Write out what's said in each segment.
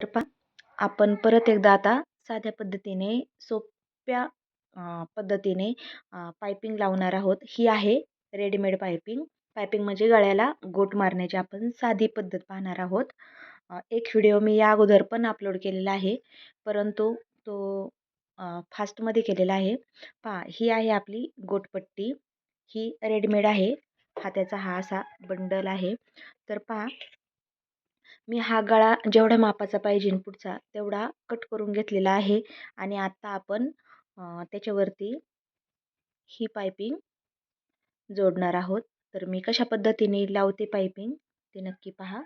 तर पहा आपण परत एकदा आता साध्या पद्धतीने सोप्या पद्धतीने पायपिंग लावणार आहोत. ही आहे रेडीमेड पायपिंग पायपिंग म्हणजे गळ्याला गोट मारण्याची आपण साधी पद्धत पाहणार आहोत. एक व्हिडिओ मी या अगोदर पण अपलोड केलेला आहे. परंतु तो फास्टमध्ये केलेला आहे. पहा ही आहे आपली गोटपट्टी. ही रेडीमेड आहे. हा त्याचा हा असा बंडल आहे. तर पहा मी हा गळा जेवढ्या मापाचा पाहिजे पुढचा तेवढा कट करून घेतलेला आहे. आणि आत्ता आपण त्याच्यावरती ही पायपिंग जोडणार आहोत. तर मी कशा पद्धतीने लावते पायपिंग ते नक्की पहा.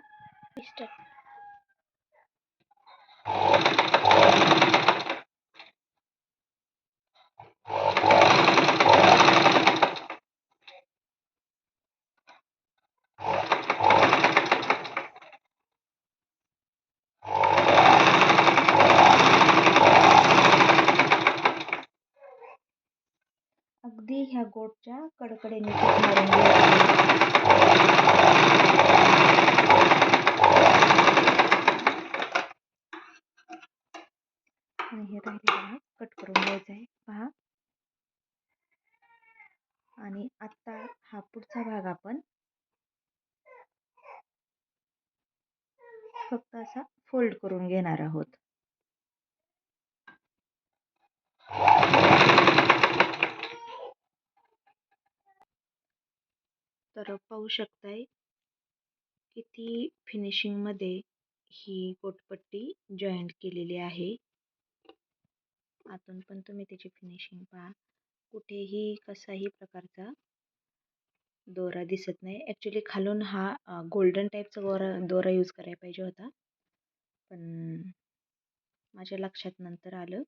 अगदी ह्या गोटच्या कडकडेने मारून आणि हे कट करून घ्यायचं आहे. पहा. आणि आत्ता हा पुढचा भाग आपण फक्त असा फोल्ड करून घेणार आहोत. तर पाहू शकताय किती फिनिशिंगमध्ये ही कोटपट्टी जॉईंट केलेली आहे. आतून पण तुम्ही त्याची फिनिशिंग पहा. कुठेही कसाही प्रकारचा दोरा दिसत नाही. ॲक्च्युली खालून हा गोल्डन टाईपचा गोरा दोरा यूज करायला पाहिजे होता. पण माझ्या लक्षात नंतर आलं.